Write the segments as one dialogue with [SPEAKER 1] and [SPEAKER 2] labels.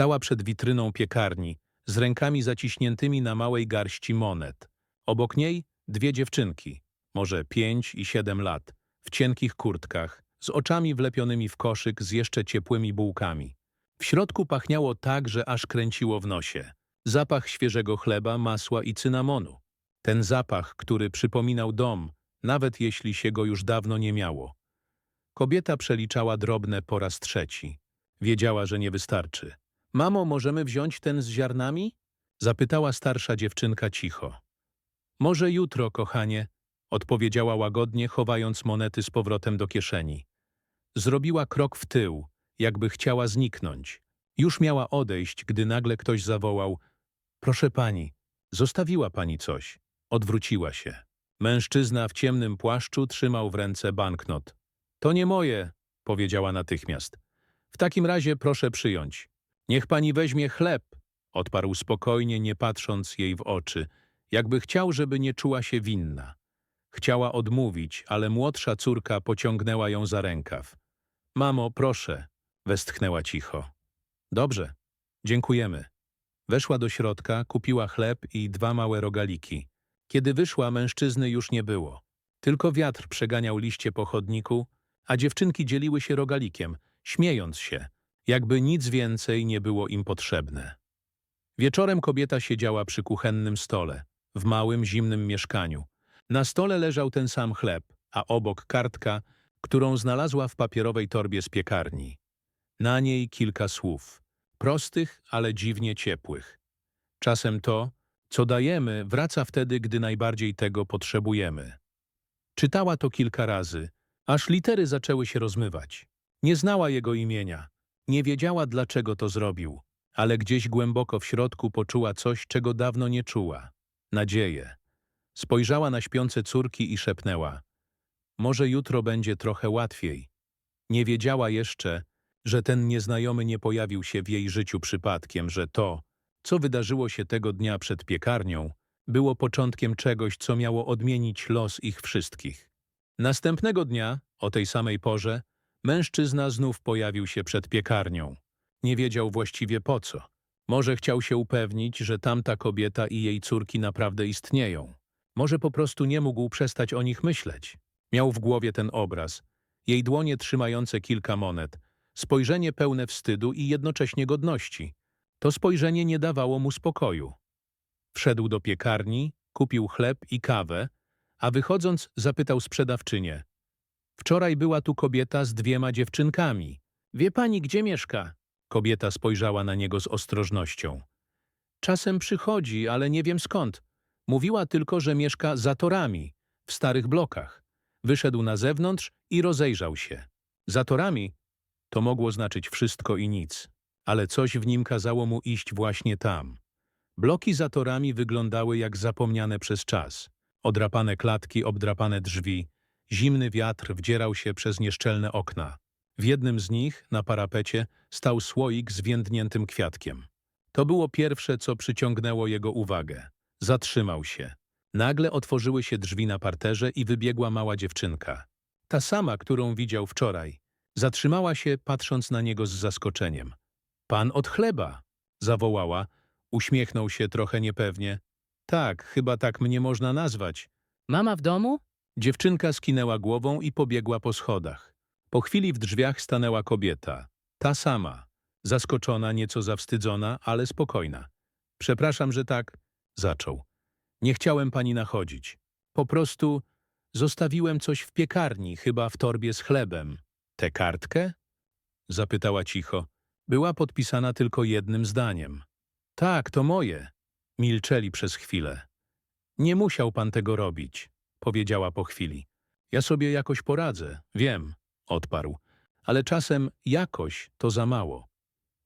[SPEAKER 1] Stała przed witryną piekarni, z rękami zaciśniętymi na małej garści monet. Obok niej dwie dziewczynki, może pięć i siedem lat, w cienkich kurtkach, z oczami wlepionymi w koszyk z jeszcze ciepłymi bułkami. W środku pachniało tak, że aż kręciło w nosie. Zapach świeżego chleba, masła i cynamonu. Ten zapach, który przypominał dom, nawet jeśli się go już dawno nie miało. Kobieta przeliczała drobne po raz trzeci. Wiedziała, że nie wystarczy. Mamo, możemy wziąć ten z ziarnami? Zapytała starsza dziewczynka cicho. Może jutro, kochanie, odpowiedziała łagodnie, chowając monety z powrotem do kieszeni. Zrobiła krok w tył, jakby chciała zniknąć. Już miała odejść, gdy nagle ktoś zawołał – Proszę pani, zostawiła pani coś. Odwróciła się. Mężczyzna w ciemnym płaszczu trzymał w ręce banknot. To nie moje, powiedziała natychmiast. W takim razie proszę przyjąć. Niech pani weźmie chleb, odparł spokojnie, nie patrząc jej w oczy, jakby chciał, żeby nie czuła się winna. Chciała odmówić, ale młodsza córka pociągnęła ją za rękaw. Mamo, proszę, westchnęła cicho. Dobrze, dziękujemy. Weszła do środka, kupiła chleb i dwa małe rogaliki. Kiedy wyszła, mężczyzny już nie było. Tylko wiatr przeganiał liście po chodniku, a dziewczynki dzieliły się rogalikiem, śmiejąc się, jakby nic więcej nie było im potrzebne. Wieczorem kobieta siedziała przy kuchennym stole, w małym, zimnym mieszkaniu. Na stole leżał ten sam chleb, a obok kartka, którą znalazła w papierowej torbie z piekarni. Na niej kilka słów, prostych, ale dziwnie ciepłych. Czasem to, co dajemy, wraca wtedy, gdy najbardziej tego potrzebujemy. Czytała to kilka razy, aż litery zaczęły się rozmywać. Nie znała jego imienia, nie wiedziała, dlaczego to zrobił, ale gdzieś głęboko w środku poczuła coś, czego dawno nie czuła. Nadzieję. Spojrzała na śpiące córki i szepnęła. Może jutro będzie trochę łatwiej. Nie wiedziała jeszcze, że ten nieznajomy nie pojawił się w jej życiu przypadkiem, że to, co wydarzyło się tego dnia przed piekarnią, było początkiem czegoś, co miało odmienić los ich wszystkich. Następnego dnia, o tej samej porze, mężczyzna znów pojawił się przed piekarnią. Nie wiedział właściwie po co. Może chciał się upewnić, że tamta kobieta i jej córki naprawdę istnieją. Może po prostu nie mógł przestać o nich myśleć. Miał w głowie ten obraz, jej dłonie trzymające kilka monet, spojrzenie pełne wstydu i jednocześnie godności. To spojrzenie nie dawało mu spokoju. Wszedł do piekarni, kupił chleb i kawę, a wychodząc zapytał sprzedawczynię. Wczoraj była tu kobieta z dwiema dziewczynkami. Wie pani, gdzie mieszka? Kobieta spojrzała na niego z ostrożnością. Czasem przychodzi, ale nie wiem skąd. Mówiła tylko, że mieszka za torami, w starych blokach. Wyszedł na zewnątrz i rozejrzał się. Za torami to mogło znaczyć wszystko i nic, ale coś w nim kazało mu iść właśnie tam. Bloki za torami wyglądały jak zapomniane przez czas. Odrapane klatki, obdrapane drzwi, zimny wiatr wdzierał się przez nieszczelne okna. W jednym z nich, na parapecie, stał słoik z więdniętym kwiatkiem. To było pierwsze, co przyciągnęło jego uwagę. Zatrzymał się. Nagle otworzyły się drzwi na parterze i wybiegła mała dziewczynka. Ta sama, którą widział wczoraj. Zatrzymała się, patrząc na niego z zaskoczeniem. Pan od chleba, zawołała. Uśmiechnął się trochę niepewnie. Tak, chyba tak mnie można nazwać.
[SPEAKER 2] Mama w domu?
[SPEAKER 1] Dziewczynka skinęła głową i pobiegła po schodach. Po chwili w drzwiach stanęła kobieta. Ta sama. Zaskoczona, nieco zawstydzona, ale spokojna. Przepraszam, że tak, zaczął. Nie chciałem pani nachodzić. Po prostu zostawiłem coś w piekarni, chyba w torbie z chlebem. Tę kartkę? Zapytała cicho. Była podpisana tylko jednym zdaniem. Tak, to moje. Milczeli przez chwilę. Nie musiał pan tego robić, powiedziała po chwili. Ja sobie jakoś poradzę, wiem, odparł. Ale czasem jakoś to za mało.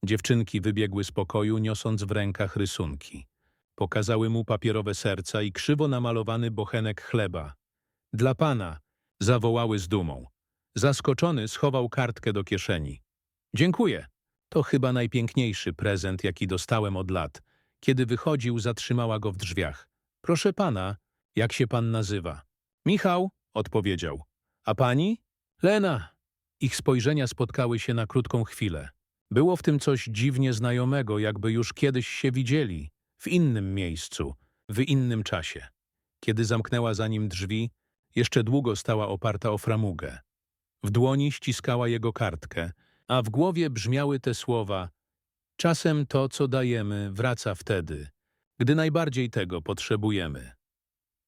[SPEAKER 1] Dziewczynki wybiegły z pokoju, niosąc w rękach rysunki. Pokazały mu papierowe serca i krzywo namalowany bochenek chleba. Dla pana, zawołały z dumą. Zaskoczony schował kartkę do kieszeni. Dziękuję. To chyba najpiękniejszy prezent, jaki dostałem od lat. Kiedy wychodził, zatrzymała go w drzwiach. Proszę pana, jak się pan nazywa? Michał, odpowiedział. A pani? Lena. Ich spojrzenia spotkały się na krótką chwilę. Było w tym coś dziwnie znajomego, jakby już kiedyś się widzieli, w innym miejscu, w innym czasie. Kiedy zamknęła za nim drzwi, jeszcze długo stała oparta o framugę. W dłoni ściskała jego kartkę, a w głowie brzmiały te słowa Czasem to, co dajemy, wraca wtedy, gdy najbardziej tego potrzebujemy.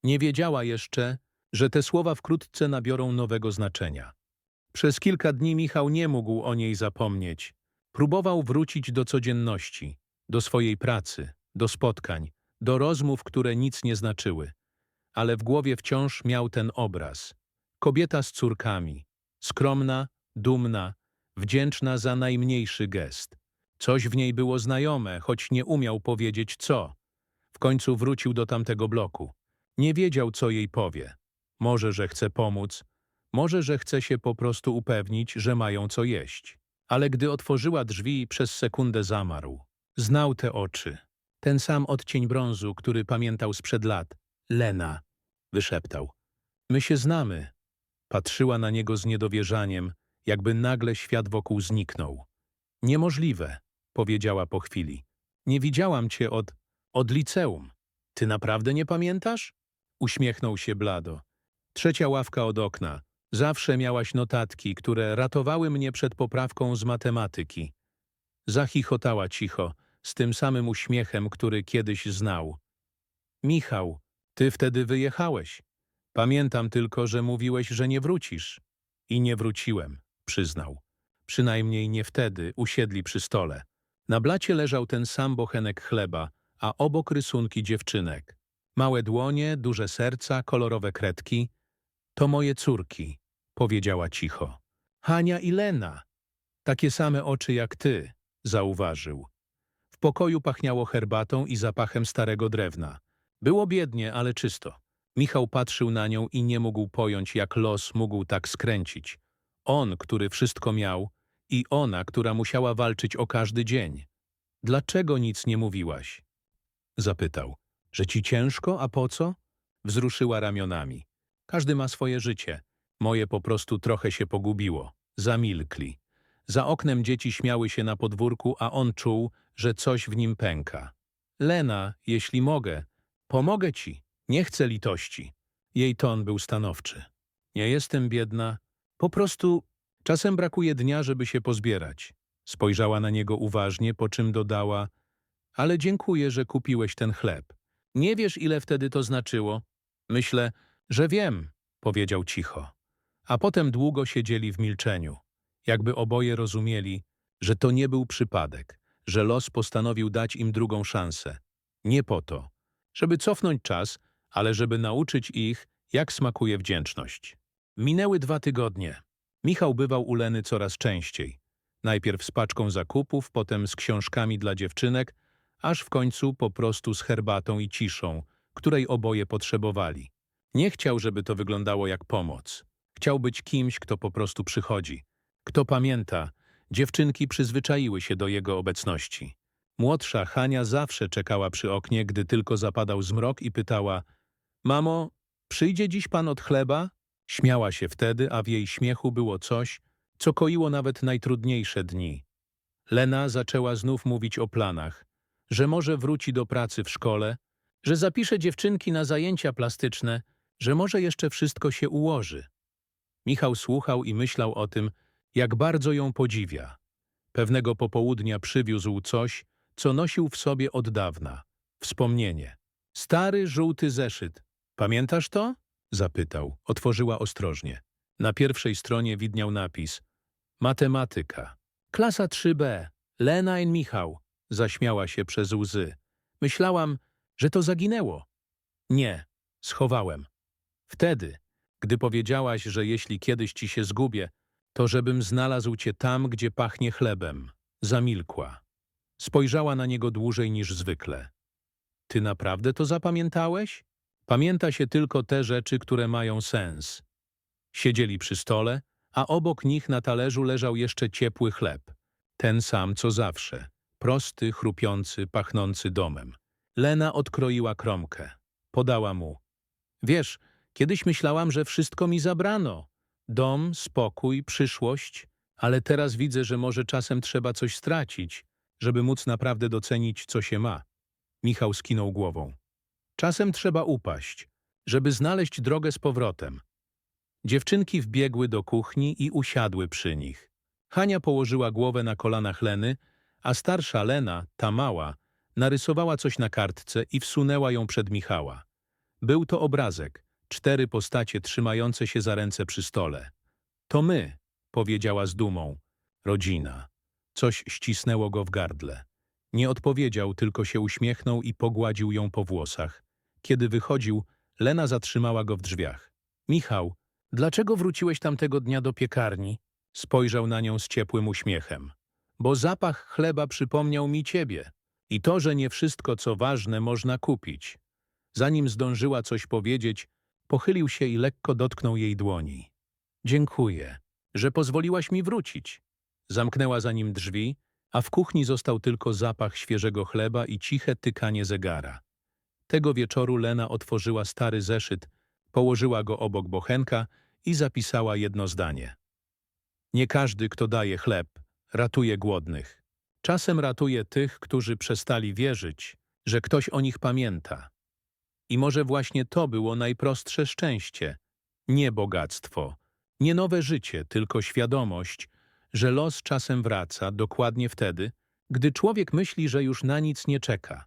[SPEAKER 1] Nie wiedziała jeszcze, że te słowa wkrótce nabiorą nowego znaczenia. Przez kilka dni Michał nie mógł o niej zapomnieć. Próbował wrócić do codzienności, do swojej pracy, do spotkań, do rozmów, które nic nie znaczyły. Ale w głowie wciąż miał ten obraz. Kobieta z córkami, skromna, dumna, wdzięczna za najmniejszy gest. Coś w niej było znajome, choć nie umiał powiedzieć co. W końcu wrócił do tamtego bloku. Nie wiedział, co jej powie. Może, że chce pomóc, może, że chce się po prostu upewnić, że mają co jeść. Ale gdy otworzyła drzwi, przez sekundę zamarł. Znał te oczy. Ten sam odcień brązu, który pamiętał sprzed lat. Lena, wyszeptał. My się znamy. Patrzyła na niego z niedowierzaniem, jakby nagle świat wokół zniknął. Niemożliwe, powiedziała po chwili. Nie widziałam cię od... od liceum. Ty naprawdę nie pamiętasz? Uśmiechnął się blado. Trzecia ławka od okna. Zawsze miałaś notatki, które ratowały mnie przed poprawką z matematyki. Zachichotała cicho, z tym samym uśmiechem, który kiedyś znał. Michał, ty wtedy wyjechałeś. Pamiętam tylko, że mówiłeś, że nie wrócisz. I nie wróciłem, przyznał. Przynajmniej nie wtedy usiedli przy stole. Na blacie leżał ten sam bochenek chleba, a obok rysunki dziewczynek. Małe dłonie, duże serca, kolorowe kredki. To moje córki, powiedziała cicho. Hania i Lena. Takie same oczy jak ty, zauważył. W pokoju pachniało herbatą i zapachem starego drewna. Było biednie, ale czysto. Michał patrzył na nią i nie mógł pojąć, jak los mógł tak skręcić. On, który wszystko miał, i ona, która musiała walczyć o każdy dzień. Dlaczego nic nie mówiłaś? Zapytał. Że ci ciężko, a po co? Wzruszyła ramionami. Każdy ma swoje życie. Moje po prostu trochę się pogubiło. Zamilkli. Za oknem dzieci śmiały się na podwórku, a on czuł, że coś w nim pęka. Lena, jeśli mogę, pomogę ci. Nie chcę litości. Jej ton był stanowczy. Nie jestem biedna. Po prostu czasem brakuje dnia, żeby się pozbierać. Spojrzała na niego uważnie, po czym dodała Ale dziękuję, że kupiłeś ten chleb. Nie wiesz, ile wtedy to znaczyło? Myślę, że wiem, powiedział cicho. A potem długo siedzieli w milczeniu, jakby oboje rozumieli, że to nie był przypadek, że los postanowił dać im drugą szansę. Nie po to, żeby cofnąć czas, ale żeby nauczyć ich, jak smakuje wdzięczność. Minęły dwa tygodnie. Michał bywał u Leny coraz częściej. Najpierw z paczką zakupów, potem z książkami dla dziewczynek, aż w końcu po prostu z herbatą i ciszą, której oboje potrzebowali. Nie chciał, żeby to wyglądało jak pomoc. Chciał być kimś, kto po prostu przychodzi. Kto pamięta, dziewczynki przyzwyczaiły się do jego obecności. Młodsza Hania zawsze czekała przy oknie, gdy tylko zapadał zmrok i pytała Mamo, przyjdzie dziś pan od chleba? Śmiała się wtedy, a w jej śmiechu było coś, co koiło nawet najtrudniejsze dni. Lena zaczęła znów mówić o planach, że może wróci do pracy w szkole, że zapisze dziewczynki na zajęcia plastyczne, że może jeszcze wszystko się ułoży. Michał słuchał i myślał o tym, jak bardzo ją podziwia. Pewnego popołudnia przywiózł coś, co nosił w sobie od dawna. Wspomnienie. Stary, żółty zeszyt. Pamiętasz to? Zapytał. Otworzyła ostrożnie. Na pierwszej stronie widniał napis Matematyka. Klasa 3B. Lena i Michał. Zaśmiała się przez łzy. Myślałam, że to zaginęło. Nie, schowałem. Wtedy, gdy powiedziałaś, że jeśli kiedyś ci się zgubię, to żebym znalazł cię tam, gdzie pachnie chlebem. Zamilkła. Spojrzała na niego dłużej niż zwykle. Ty naprawdę to zapamiętałeś? Pamięta się tylko te rzeczy, które mają sens. Siedzieli przy stole, a obok nich na talerzu leżał jeszcze ciepły chleb. Ten sam, co zawsze. Prosty, chrupiący, pachnący domem. Lena odkroiła kromkę. Podała mu. Wiesz, kiedyś myślałam, że wszystko mi zabrano. Dom, spokój, przyszłość, Ale teraz widzę, że może czasem trzeba coś stracić, żeby móc naprawdę docenić, co się ma. Michał skinął głową. Czasem trzeba upaść, żeby znaleźć drogę z powrotem. Dziewczynki wbiegły do kuchni i usiadły przy nich. Hania położyła głowę na kolanach Leny, a starsza Lena, ta mała, narysowała coś na kartce i wsunęła ją przed Michała. Był to obrazek, cztery postacie trzymające się za ręce przy stole. To my, powiedziała z dumą. Rodzina. Coś ścisnęło go w gardle. Nie odpowiedział, tylko się uśmiechnął i pogładził ją po włosach. Kiedy wychodził, Lena zatrzymała go w drzwiach. Michał, dlaczego wróciłeś tamtego dnia do piekarni? Spojrzał na nią z ciepłym uśmiechem. Bo zapach chleba przypomniał mi ciebie. I to, że nie wszystko, co ważne, można kupić. Zanim zdążyła coś powiedzieć, pochylił się i lekko dotknął jej dłoni. Dziękuję, że pozwoliłaś mi wrócić. Zamknęła za nim drzwi, a w kuchni został tylko zapach świeżego chleba i ciche tykanie zegara. Tego wieczoru Lena otworzyła stary zeszyt, położyła go obok bochenka i zapisała jedno zdanie. Nie każdy, kto daje chleb, ratuje głodnych. Czasem ratuje tych, którzy przestali wierzyć, że ktoś o nich pamięta. I może właśnie to było najprostsze szczęście. Nie bogactwo, nie nowe życie, tylko świadomość, że los czasem wraca dokładnie wtedy, gdy człowiek myśli, że już na nic nie czeka.